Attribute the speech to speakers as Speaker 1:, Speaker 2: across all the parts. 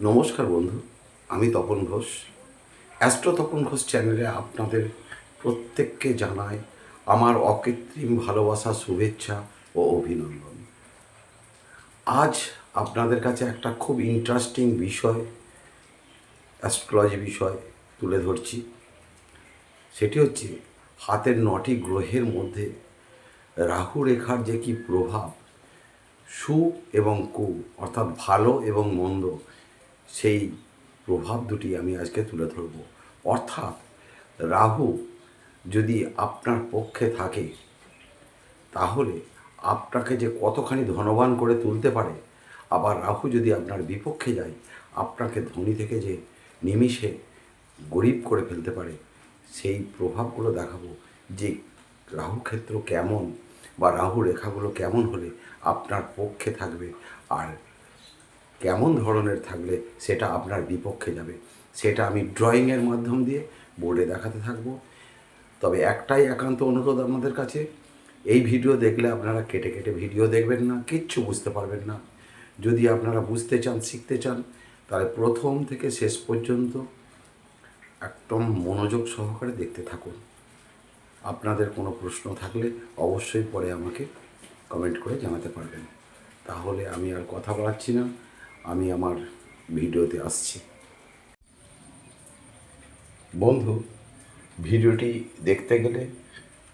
Speaker 1: নমস্কার বন্ধু, আমি তপন ঘোষ। অ্যাস্ট্রো তপন ঘোষ চ্যানেলে আপনাদের প্রত্যেককে জানাই আমার অকৃত্রিম ভালোবাসা, শুভেচ্ছা ও অভিনন্দন। আজ আপনাদের কাছে একটা খুব ইন্টারেস্টিং বিষয় অ্যাস্ট্রোলজি বিষয় তুলে ধরছি। সেটি হচ্ছে হাতের নটি গ্রহের মধ্যে রাহু রেখার যে কি প্রভাব, সু এবং কু, অর্থাৎ ভালো এবং মন্দ সেই প্রভাব দুটি আমি আজকে তুলে ধরব। অর্থাৎ রাহু যদি আপনার পক্ষে থাকে, তাহলে আপনাকে যে কতখানি ধনবান করে তুলতে পারে, আবার রাহু যদি আপনার বিপক্ষে যায়, আপনাকে ধনী থেকে যে নিমিষে গরিব করে ফেলতে পারে, সেই প্রভাবগুলো দেখাবো যে রাহু ক্ষেত্র কেমন বা রাহু রেখাগুলো কেমন হলে আপনার পক্ষে থাকবে। আর কেমন ধরনের থাকলে সেটা আপনার বিপক্ষে যাবে। সেটা আমি ড্রয়িংয়ের মাধ্যম দিয়ে বোর্ডে দেখাতে থাকব। তবে একটাই একান্ত অনুরোধ আপনাদের কাছে, এই ভিডিও দেখলে আপনারা কেটে কেটে ভিডিও দেখবেন না, কিচ্ছু বুঝতে পারবেন না। যদি আপনারা বুঝতে চান, শিখতে চান, তাহলে প্রথম থেকে শেষ পর্যন্ত একদম মনোযোগ সহকারে দেখতে থাকুন। আপনাদের কোনো প্রশ্ন থাকলে অবশ্যই পরে আমাকে কমেন্ট করে জানাতে পারবেন। তাহলে আমি আর কথা বাড়াচ্ছি না। আমি আমার ভিডিওতে আসছি। বন্ধু, ভিডিওটি দেখতে গেলে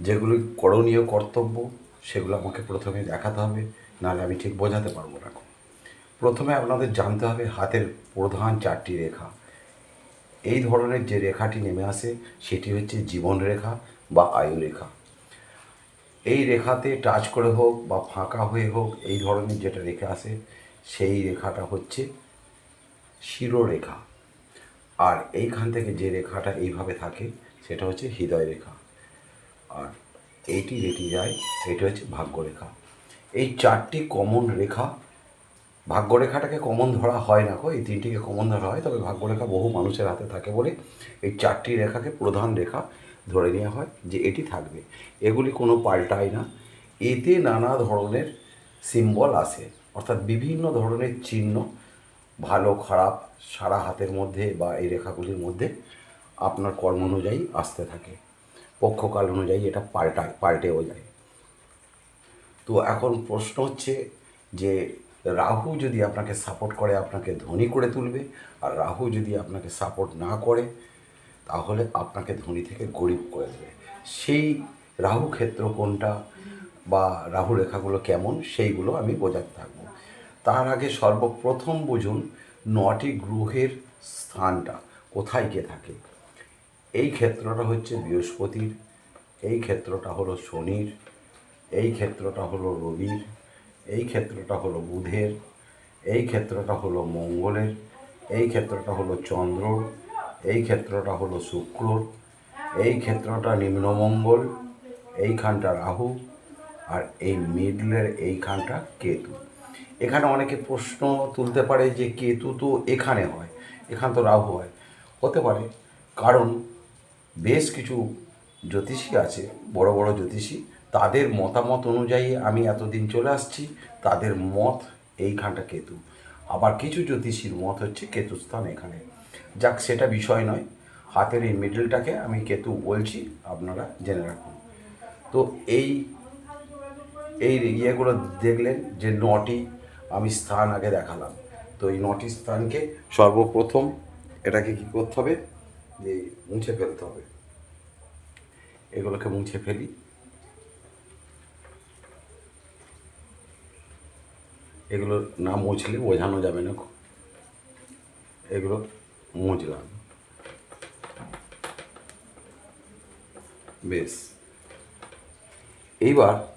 Speaker 1: যেগুলি করণীয় কর্তব্য, সেগুলো আমাকে প্রথমে দেখাতে হবে, নাহলে আমি ঠিক বোঝাতে পারব না। প্রথমে আপনাদের জানতে হবে হাতের প্রধান চারটি রেখা। এই ধরনের যে রেখাটি নেমে আসে, সেটি হচ্ছে জীবন রেখা বা আয়ু রেখা। এই রেখাতে টাচ করে হোক বা ফাঁকা হয়ে হোক, এই ধরনের যেটা রেখা আসে সেই রেখাটা হচ্ছে শিরোরেখা। আর এইখান থেকে যে রেখাটা এইভাবে থাকে, সেটা হচ্ছে হৃদয় রেখা। আর এইটি যেটি যায়, এটা হচ্ছে ভাগ্যরেখা। এই চারটি কমন রেখা, ভাগ্যরেখাটাকে কমন ধরা হয় না এই তিনটিকে কমন ধরা হয়, তবে ভাগ্যরেখা বহু মানুষের হাতে থাকে বলে এই চারটি রেখাকে প্রধান রেখা ধরে নেওয়া হয় যে এটি থাকবে। এগুলি কোনো পাল্টায় না। এতে নানা ধরনের সিম্বল আসে। অর্থাৎ বিভিন্ন ধরনের চিহ্ন, ভালো, খারাপ, সারা হাতের মধ্যে বা এই রেখাগুলির মধ্যে আপনার কর্ম অনুযায়ী আসতে থাকে। পক্ষকাল অনুযায়ী এটা পাল্টায়, পাল্টেও যায়। তো এখন প্রশ্ন হচ্ছে যে, রাহু যদি আপনাকে সাপোর্ট করে, আপনাকে ধনী করে তুলবে, আর রাহু যদি আপনাকে সাপোর্ট না করে, তাহলে আপনাকে ধনী থেকে গরিব করে দেবে। সেই রাহু ক্ষেত্র কোনটা বা রাহু রেখাগুলো কেমন, সেইগুলো আমি বোঝাতে থাকব। তার আগে সর্বপ্রথম বুঝুন নটি গ্রহের স্থানটা, কোথায় কে থাকে। এই ক্ষেত্রটা হচ্ছে বৃহস্পতির, এই ক্ষেত্রটা হলো শনির, এই ক্ষেত্রটা হলো রবির, এই ক্ষেত্রটা হলো বুধের, এই ক্ষেত্রটা হলো মঙ্গলের, এই ক্ষেত্রটা হলো চন্দ্রর, এই ক্ষেত্রটা হলো শুক্রর, এই ক্ষেত্রটা নিম্নমঙ্গল, এইখানটা রাহু, আর এই মিডলের এইখানটা কেতু। এখানে অনেকে প্রশ্ন তুলতে পারে যে কেতু তো এখানে হয়, এখান তো রাহু হয়। হতে পারে, কারণ বেশ কিছু জ্যোতিষী আছে, বড় বড় জ্যোতিষী, তাদের মতামত অনুযায়ী আমি এতদিন চলে আসছি, তাদের মত এইখানটা কেতু। আবার কিছু জ্যোতিষীর মত হচ্ছে কেতুস্থান এখানে। যাক, সেটা বিষয় নয়, হাতের এই মিডলটাকে আমি কেতু বলছি, আপনারা জেনে রাখুন। তো এই এই ইয়েগুলো দেখলেন যে নটি আমি স্থান আগে দেখালাম। তো এই নটি স্থানকে সর্বপ্রথম এটাকে কী করতে হবে? যে মুছে ফেলতে হবে। এগুলোকে মুছে ফেলি। এগুলো না মুছলে, বোঝানো যাবে না এগুলো মুছলাম। বেশ। এইবার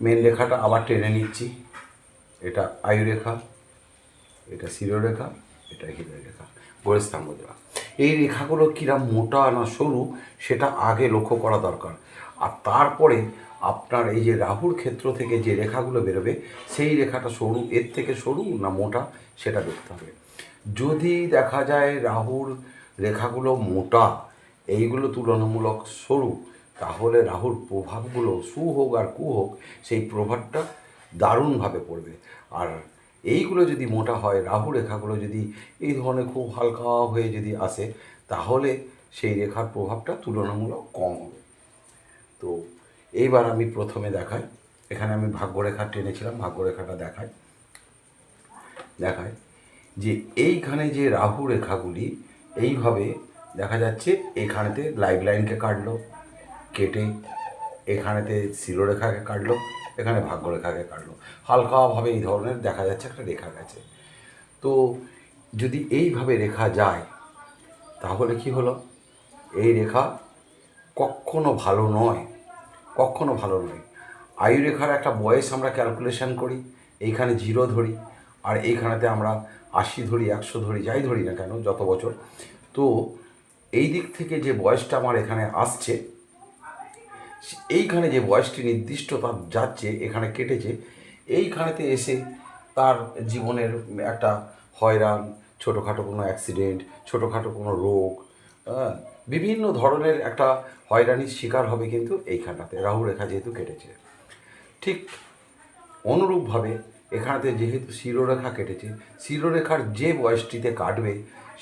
Speaker 1: মেন রেখাটা আবার টেনে নিচ্ছি। এটা আয়ু রেখা এটা শিরোরেখা, এটা হৃদয় রেখা মুদ্রা। এই রেখাগুলো কিরাম মোটা না সরু, সেটা আগে লক্ষ্য করা দরকার। আর তারপরে আপনার এই যে রাহুর ক্ষেত্র থেকে যে রেখাগুলো বেরোবে, সেই রেখাটা সরু, এর থেকে সরু না মোটা, সেটা দেখতে হবে। যদি দেখা যায় রাহুর রেখাগুলো মোটা, এইগুলো তুলনামূলক সরু, তাহলে রাহুর প্রভাবগুলো সু হোক আর কু হোক, সেই প্রভাবটা দারুণভাবে পড়বে। আর এইগুলো যদি মোটা হয়, রাহু রেখাগুলো যদি এই ধরনের খুব হালকা হয়ে যদি আসে, তাহলে সেই রেখার প্রভাবটা তুলনামূলক কম হবে। তো এইবার আমি প্রথমে দেখাই। এখানে আমি ভাগ্যরেখা টেনেছিলাম ভাগ্যরেখাটা দেখাই। দেখায় যে এইখানে যে রাহু রেখাগুলি, এইভাবে দেখা যাচ্ছে এখানেতে লাইফ লাইনকে কাটলো, কেটে এখানেতে শিরোরেখাকে কাটলো এখানে ভাগ্যরেখাকে কাটলো। হালকাভাবে এই ধরনের দেখা যাচ্ছে একটা রেখা গেছে। তো যদি এইভাবে রেখা যায়, তাহলে কি হলো? এই রেখা কখনো ভালো নয়, কখনো ভালো নয়। আয়ু রেখার একটা বয়স আমরা ক্যালকুলেশন করি, এইখানে জিরো ধরি, আর এইখানেতে আমরা আশি ধরি, একশো ধরি, যাই ধরি না কেন, যত বছর। তো এই দিক থেকে যে বয়সটা আমার এখানে আসছে এইখানে যে বয়সটি নির্দিষ্ট তার যাচ্ছে এখানে কেটেছে এইখানেতে এসে তার জীবনের একটা হয়রান ছোটোখাটো কোনো অ্যাক্সিডেন্ট ছোটোখাটো কোনো রোগ হ্যাঁ, বিভিন্ন ধরনের একটা হয়রানির শিকার হবে কিন্তু এইখানটাতে। রাহু রেখা যেহেতু কেটেছে। ঠিক অনুরূপভাবে এখানেতে যেহেতু শিরোরেখা কেটেছে শিরোরেখার যে বয়সটিতে কাটবে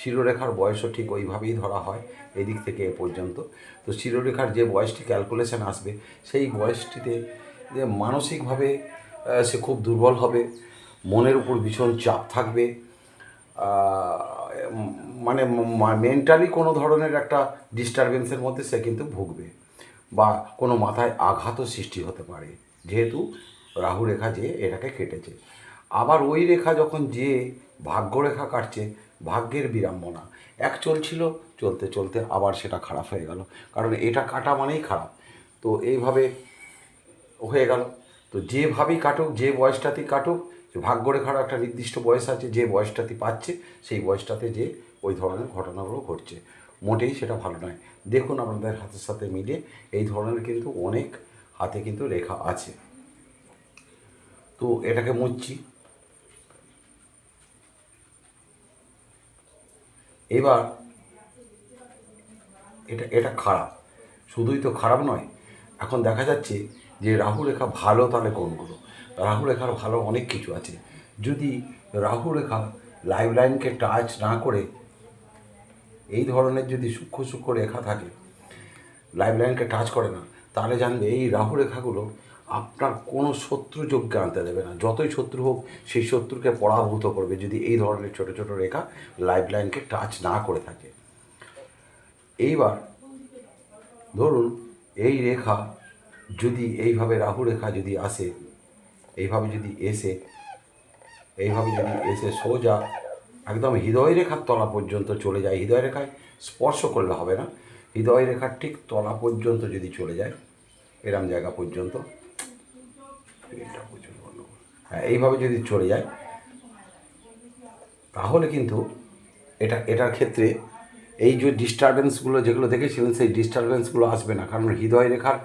Speaker 1: শিরোরেখার বয়সও ঠিক ওইভাবেই ধরা হয় এদিক থেকে এ পর্যন্ত। তো শিরোরেখার যে বয়সটি ক্যালকুলেশন আসবে, সেই বয়সটিতে যে মানসিকভাবে সে খুব দুর্বল হবে, মনের উপর ভীষণ চাপ থাকবে মানে মেন্টালি কোনো ধরনের একটা ডিস্টারবেন্সের মধ্যে সে কিন্তু ভুগবে বা কোনো মাথায় আঘাতও সৃষ্টি হতে পারে। যেহেতু রাহু রেখা যে এটাকে কেটেছে। আবার ওই রেখা যখন যে ভাগ্যরেখা কাটছে ভাগ্যের বিড়ম্বনা। এক চলছিল, চলতে চলতে আবার সেটা খারাপ হয়ে গেল। কারণ এটা কাটা মানেই খারাপ। তো এইভাবে হয়ে গেল। তো যেভাবেই কাটুক, যে বয়সটাতেই কাটুক ভাগ্য ভাগ্যরেখারও একটা নির্দিষ্ট বয়স আছে, যে বয়সটাতে পাচ্ছে, সেই বয়সটাতে যে ওই ধরনের ঘটনাগুলো ঘটছে। মোটেই সেটা ভালো নয়। দেখুন আপনাদের হাতের সাথে মিলে এই ধরনের কিন্তু অনেক হাতে কিন্তু রেখা আছে। তো এটাকে মুছছি। এবার এটা এটা খারাপ। শুধুই তো খারাপ নয়, এখন দেখা যাচ্ছে যে রাহু রেখা ভালো তাহলে কোনগুলো রাহু রেখার ভালো অনেক কিছু আছে। যদি রাহু রেখা লাইফ লাইনকে টাচ না করে, এই ধরনের যদি সূক্ষ্ম সূক্ষ্ম রেখা থাকে লাইফ লাইনকে টাচ করে না, তাহলে জানবে এই রাহু রেখাগুলো আপনার কোনো শত্রু যোগ্যে আনতে দেবে না। যতই শত্রু হোক, সেই শত্রুকে পরাভূত করবে যদি এই ধরনের ছোট ছোট রেখা লাইফ লাইনকে টাচ না করে থাকে। এইবার ধরুন, এই রেখা যদি এইভাবে রাহু রেখা যদি আসে, এইভাবে যদি এসে, এইভাবে যদি এসে সোজা, একদম হৃদয় রেখার তলা পর্যন্ত চলে যায়। হৃদয় রেখায় স্পর্শ করলে হবে না। হৃদয় রেখার ঠিক তলা পর্যন্ত যদি চলে যায়, এরম জায়গা পর্যন্ত এটা। হ্যাঁ এইভাবে যদি চলে যায়, তাহলে কিন্তু এটা, এটার ক্ষেত্রে এই যে ডিস্টারবেন্সগুলো যেগুলো দেখেছিলেন, সেই ডিস্টারবেন্সগুলো আসবে না। কারণ হৃদয় রেখার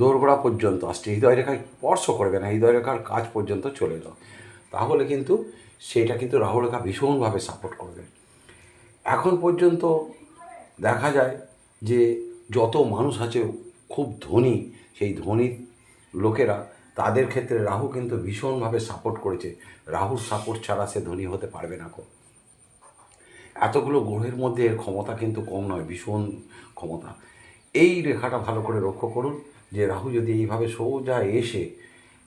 Speaker 1: দোরগোড়া পর্যন্ত আসছে। হৃদয় রেখায় স্পর্শ করবে না হৃদয় রেখার কাজ পর্যন্ত চলে এলো তাহলে কিন্তু সেটা কিন্তু রাহু রেখা ভীষণভাবে সাপোর্ট করবে। এখন পর্যন্ত দেখা যায় যে যত মানুষ আছে, খুব ধনী, সেই ধনী লোকেরা তাদের ক্ষেত্রে রাহু কিন্তু ভীষণভাবে সাপোর্ট করেছে। রাহুর সাপোর্ট ছাড়া সে ধনী হতে পারবে না কো। এতগুলো গ্রহের মধ্যে এর ক্ষমতা কিন্তু কম নয়, ভীষণ ক্ষমতা। এই রেখাটা ভালো করে লক্ষ্য করুন যে রাহু যদি এইভাবে সোজা এসে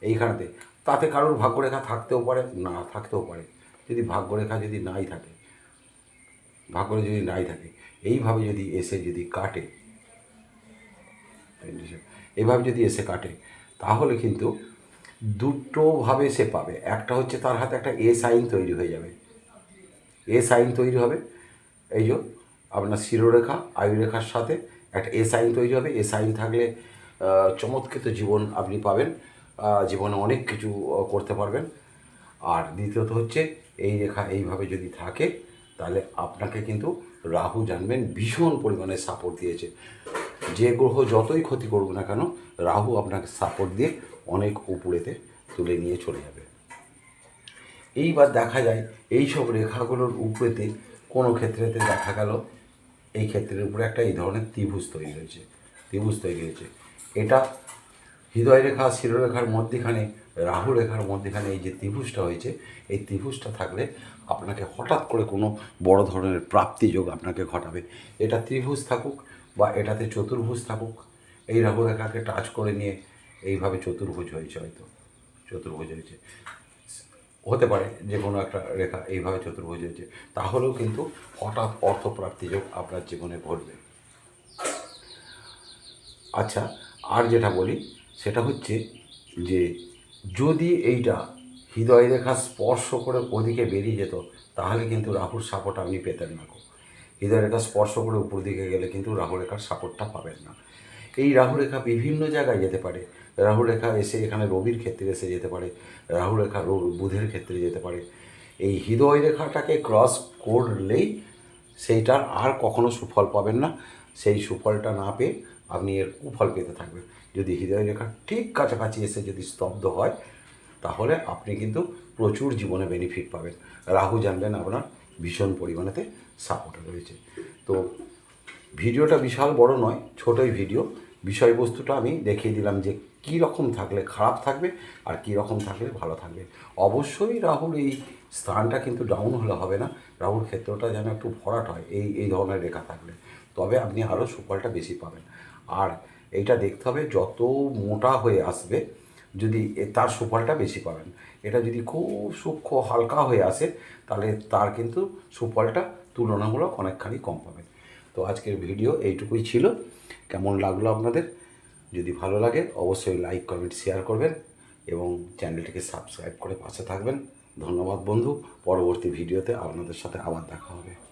Speaker 1: এইখানেতে, তাতে কারোর ভাগ্যরেখা থাকতেও পারে, না থাকতেও পারে। যদি ভাগ্যরেখা যদি নাই থাকে ভাগ্যরে যদি নাই থাকে, এইভাবে যদি এসে যদি কাটে এইভাবে যদি এসে কাটে তাহলে কিন্তু দুটোভাবে সে পাবে। একটা হচ্ছে তার হাতে একটা এ সাইন তৈরি হয়ে যাবে। এ সাইন তৈরি হবে। এই যে আপনার শিরোরেখা, আয়ুরেখার সাথে একটা এ সাইন তৈরি হবে। এ সাইন থাকলে চমৎকৃত জীবন আপনি পাবেন। জীবনে অনেক কিছু করতে পারবেন। আর দ্বিতীয়ত হচ্ছে, এই রেখা এইভাবে যদি থাকে, তাহলে আপনাকে কিন্তু রাহু জানবেন ভীষণ পরিমাণে সাপোর্ট দিয়েছে। যে গ্রহ যতই ক্ষতি করুক না কেন, রাহু আপনাকে সাপোর্ট দিয়ে অনেক উপরেতে তুলে নিয়ে চলে যাবে। এইবার দেখা যায় এই সব রেখাগুলোর উপরেতে কোনো ক্ষেত্রেতে দেখা গেল, এই ক্ষেত্রের উপরে একটা এই ধরনের ত্রিভুজ তৈরি হয়েছে, ত্রিভুজ তৈরি হয়েছে। এটা হৃদয় রেখা শিরোরেখার মধ্যেখানে, রাহু রেখার মধ্যেখানে এই যে ত্রিভুজটা হয়েছে, এই ত্রিভুজটা থাকলে আপনাকে হঠাৎ করে কোনো বড় ধরনের প্রাপ্তি যোগ আপনাকে ঘটাবে। এটা ত্রিভুজ থাকুক বা এটাতে চতুর্ভুজ থাকুক, এই রেখাকে টাচ করে নিয়ে এইভাবে চতুর্ভুজ হয়েছে হয়তো, চতুর্ভুজ হয়েছে। হতে পারে যে কোনো একটা রেখা এইভাবে চতুর্ভুজ হয়েছে। তাহলেও কিন্তু হঠাৎ অর্থপ্রাপ্তি যোগ আপনার জীবনে ঘটবে। আচ্ছা আর যেটা বলি, সেটা হচ্ছে যে যদি এইটা হৃদয় রেখা স্পর্শ করে ওদিকে বেরিয়ে যেত, তাহলে কিন্তু রাহুর সাপোর্ট আপনি পেতেন না গো হৃদয় রেখা স্পর্শ করে উপর দিকে গেলে কিন্তু রাহু রেখার সাপোর্টটা পাবেন না। এই রাহু রেখা বিভিন্ন জায়গায় যেতে পারে। রাহু রেখা এসে এখানে রবির ক্ষেত্রে এসে যেতে পারে। রাহু রেখা র- বুধের ক্ষেত্রে যেতে পারে। এই হৃদয় রেখাটাকে ক্রস করলেই সেইটার আর কখনো সুফল পাবেন না। সেই সুফলটা না পেয়ে আপনি এর কুফল পেতে থাকবেন। যদি হৃদয় রেখার ঠিক কাছাকাছি এসে যদি স্তব্ধ হয়, তাহলে আপনি কিন্তু প্রচুর জীবনে বেনিফিট পাবেন। রাহু জানবেন আপনার ভীষণ পরিমাণেতে সাপোর্টে রয়েছে। তো ভিডিওটা বিশাল বড় নয়, ছোটই ভিডিও। বিষয়বস্তুটা আমি দেখিয়ে দিলাম যে কী রকম থাকলে খারাপ থাকবে আর কী রকম থাকলে ভালো থাকবে। অবশ্যই রাহুল এই স্থানটা কিন্তু ডাউন হলে হবে না। রাহুল ক্ষেত্রটা যেন একটু ভরাট হয়, এই এই ধরনের রেখা থাকলে। তবে আপনি আরও সুফলটা বেশি পাবেন। আর এইটা দেখতে হবে যত মোটা হয়ে আসবে, যদি তার সুফলটা বেশি পাবেন। এটা যদি খুব সূক্ষ্ম, হালকা হয়ে আসে, তাহলে তার কিন্তু সুফলটা তুলনামূলক অনেকখানি কম পাবে। তো আজকের ভিডিও এইটুকুই ছিল। কেমন লাগল আপনাদের? যদি ভালো লাগে, অবশ্যই লাইক, কমেন্ট, শেয়ার করবেন এবং চ্যানেলটিকে সাবস্ক্রাইব করে পাশে থাকবেন। ধন্যবাদ বন্ধু, পরবর্তী ভিডিওতে আপনাদের সাথে আবার দেখা হবে।